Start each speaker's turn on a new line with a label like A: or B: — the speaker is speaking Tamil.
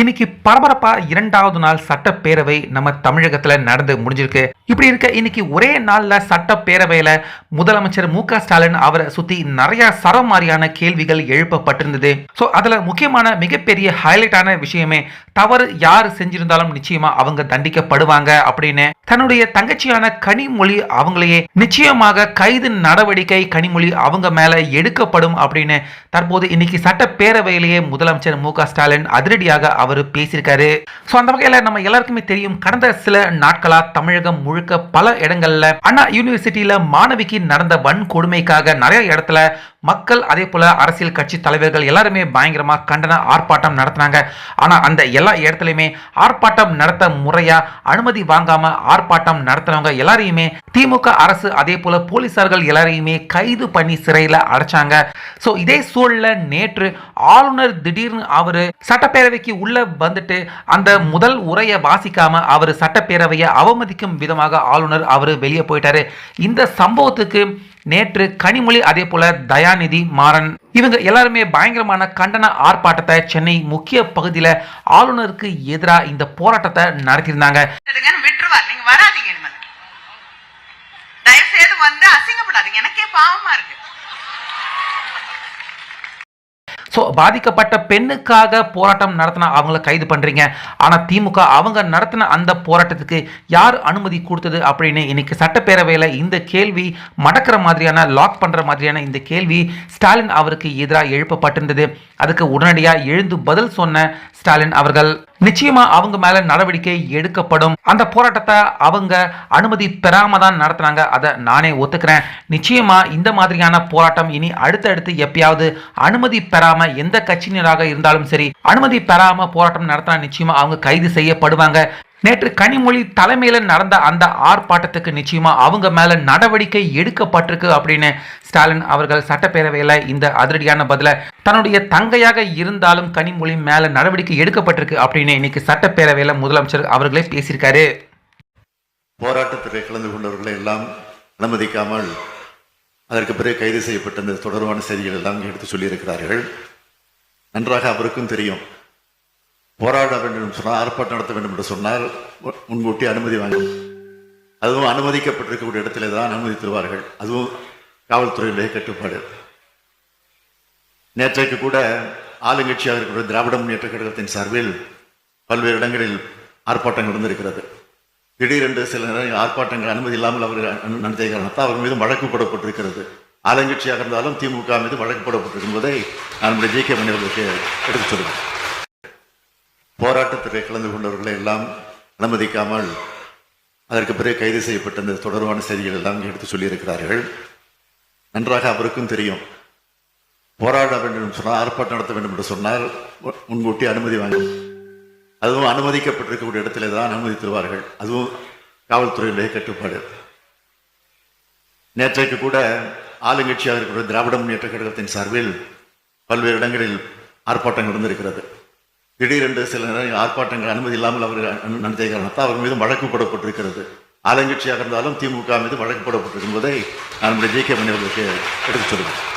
A: இன்னைக்கு பரபரப்பா இரண்டாவது நாள் சட்டப்பேரவை நம்ம தமிழகத்துல நடந்து முடிஞ்சிருக்கு. இப்படி இருக்க இன்னைக்கு ஒரே நாள்ல சட்டப்பேரவையில முதலமைச்சர் மு ஸ்டாலின் அவரை சுத்தி நிறைய சரமாரியான கேள்விகள் எழுப்பப்பட்டிருந்தது. ஸோ அதுல முக்கியமான மிகப்பெரிய ஹைலைட்டான விஷயமே தவறு யார் செஞ்சிருந்தாலும் நிச்சயமா அவங்க தண்டிக்கப்படுவாங்க அப்படின்னு. தன்னுடைய தங்கச்சியான கனிமொழி அவங்களையே நிச்சயமாக கைது நடவடிக்கை கனிமொழி அவங்க மேல எடுக்கப்படும் அப்படின்னு தற்போது இன்னைக்கு சட்டப்பேரவையிலேயே முதலமைச்சர் மு ஸ்டாலின் அதிரடியாக அவர் பேசியிருக்காரு. ஸோ அந்த வகையில் நம்ம எல்லாருக்குமே தெரியும் கடந்த சில நாட்களா தமிழகம் முழுக்க பல இடங்கள்ல அண்ணா யூனிவர்சிட்டியில மாணவிக்கு நடந்த வன்கொடுமைக்காக நிறைய இடத்துல மக்கள் அதே போல அரசியல் கட்சி தலைவர்கள் எல்லாருமே பயங்கரமா கண்டன ஆர்ப்பாட்டம் நடத்தினாங்க. ஆனா அந்த எல்லா இடத்துலையுமே ஆர்ப்பாட்டம் நடத்த முறையா அனுமதி வாங்காம ஆர்ப்பாட்டம் நடத்தினவங்க எல்லாரையுமே திமுக அரசு அதே போல போலீசார்கள் எல்லாரையுமே கைது பண்ணி சிறையில அடைச்சாங்க. ஸோ இதே சூழலில் நேற்று ஆளுநர் திடீர்னு அவரு சட்டப்பேரவைக்கு உள்ள வந்துட்டு அந்த முதல் உரையை வாசிக்காம அவர் சட்டப்பேரவையை அவமதிக்கும் விதமாக ஆளுநர் அவர் வெளியே போயிட்டாரு. இந்த சம்பவத்துக்கு நேற்று கனிமொழி அதே போல தயாநிதி மாறன் இவங்க எல்லாருமே பயங்கரமான கண்டன ஆர்ப்பாட்டத்தை சென்னை முக்கிய பகுதியில ஆளுநருக்கு எதிராக இந்த போராட்டத்தை நடத்தியிருந்தாங்க.
B: விட்டுருவார். நீங்க வராதீங்க தயவு செய்து வந்து அசிங்கப்படாதீங்க. எனக்கே பாவமா இருக்கு.
A: ஸோ பாதிக்கப்பட்ட பெண்ணுக்காக போராட்டம் நடத்தினா அவங்கள கைது பண்ணுறீங்க ஆனால் திமுக அவங்க நடத்தின அந்த போராட்டத்துக்கு யார் அனுமதி கொடுத்தது அப்படின்னு இன்னைக்கு சட்டப்பேரவையில் இந்த கேள்வி மடக்கிற மாதிரியான லாக் பண்ணுற மாதிரியான இந்த கேள்வி ஸ்டாலின் அவருக்கு எதிராக எழுப்பப்பட்டிருந்தது. அதுக்கு உடனடியாக எழுந்து பதில் சொன்ன ஸ்டாலின் அவர்கள். நிச்சயமா அவங்க மேல நடவடிக்கை எடுக்கப்படும். அந்த போராட்டத்தை அவங்க அனுமதி பெறாம தான் நடத்துனாங்க. அதை நானே ஒத்துக்கிறேன். நிச்சயமா இந்த மாதிரியான போராட்டம் இனி அடுத்தடுத்து எப்பயாவது அனுமதி பெறாம எந்த கட்சியினராக இருந்தாலும் சரி அனுமதி பெறாம போராட்டம் நடத்தினா நிச்சயமா அவங்க கைது செய்யப்படுவாங்க. நேற்று கனிமொழி தலைமையில் நடந்த அந்த ஆர்ப்பாட்டத்துக்கு நிச்சயமா அவங்க மேல நடவடிக்கை எடுக்கப்பட்டிருக்கு அப்படின்னு ஸ்டாலின் அவர்கள் சட்டப்பேரவையில இந்த அதிரடியான பதிலை தன்னுடைய தங்கையாக இருந்தாலும் கனிமொழி மேல நடவடிக்கை எடுக்கப்பட்டிருக்கு அப்படின்னு இன்னைக்கு சட்டப்பேரவையில் முதலமைச்சர் அவர்களே பேசியிருக்காரு.
C: போராட்டத்தில் கலந்து கொண்டவர்களை எல்லாம் அனுமதிக்காமல் அதற்கு பிறகு கைது செய்யப்பட்ட இந்த தொடர்பான செய்திகள் எல்லாம் எடுத்து சொல்லியிருக்கிறார்கள். நன்றாக அவருக்கும் தெரியும். போராட வேண்டும் என்று சொன்னால் ஆர்ப்பாட்டம் நடத்த வேண்டும் என்று சொன்னால் முன்கூட்டி அனுமதி வாங்கும். அதுவும் அனுமதிக்கப்பட்டிருக்கக்கூடிய இடத்திலே தான் அனுமதி தருவார்கள். அதுவும் காவல்துறையினுடைய கட்டுப்பாடு. நேற்றைக்கு கூட ஆளுங்கட்சியாக இருக்கிற திராவிட முன்னேற்ற கழகத்தின் சார்பில் பல்வேறு இடங்களில் ஆர்ப்பாட்டங்கள் நடந்திருக்கிறது. திடீரென்று சில நேரம் ஆர்ப்பாட்டங்கள் அனுமதி இல்லாமல் அவர்கள் நடத்திய காரணத்தால் அவர் மீது வழக்கு போடப்பட்டிருக்கிறது. ஆளுங்கட்சியாக இருந்தாலும் திமுக மீது வழக்கு போடப்பட்டிருக்கும் போதை நான் நம்முடைய ஜி கே மணிவர்களுக்கு எடுத்துச் சொல்லுவேன் போராட்டத்தில் கலந்து கொண்டவர்களை எல்லாம் அனுமதிக்காமல் அதற்கு பிறகு கைது செய்யப்பட்ட இந்த தொடர்பான செய்திகள் எல்லாம் எடுத்து சொல்லியிருக்கிறார்கள். நன்றாக அவருக்கும் தெரியும். போராட வேண்டும் என்று சொன்னால் ஆர்ப்பாட்டம் நடத்த வேண்டும் என்று சொன்னால் முன்கூட்டி அனுமதி வாங்கும். அதுவும் அனுமதிக்கப்பட்டிருக்கக்கூடிய இடத்திலே தான் அனுமதி தருவார்கள். அதுவும் காவல்துறையினுடைய கட்டுப்பாடு. நேற்றைக்கு கூட ஆளுங்கட்சியாக இருக்கிற திராவிட முன்னேற்ற கழகத்தின் சார்பில் பல்வேறு இடங்களில் ஆர்ப்பாட்டம் நடந்திருக்கிறது. திடீரென்று சில நேரம் ஆர்ப்பாட்டங்கள் அனுமதி இல்லாமல் அவர் நடத்திய காரணத்தால் அவர் மீது வழக்கு போடப்பட்டிருக்கிறது. ஆளுங்கட்சியாக இருந்தாலும் திமுக மீது வழக்கு போடப்பட்டிருக்கும் போதை நம்முடைய ஜி கே மணிவர்களுக்கு எடுத்துச் சொல்லுங்கள்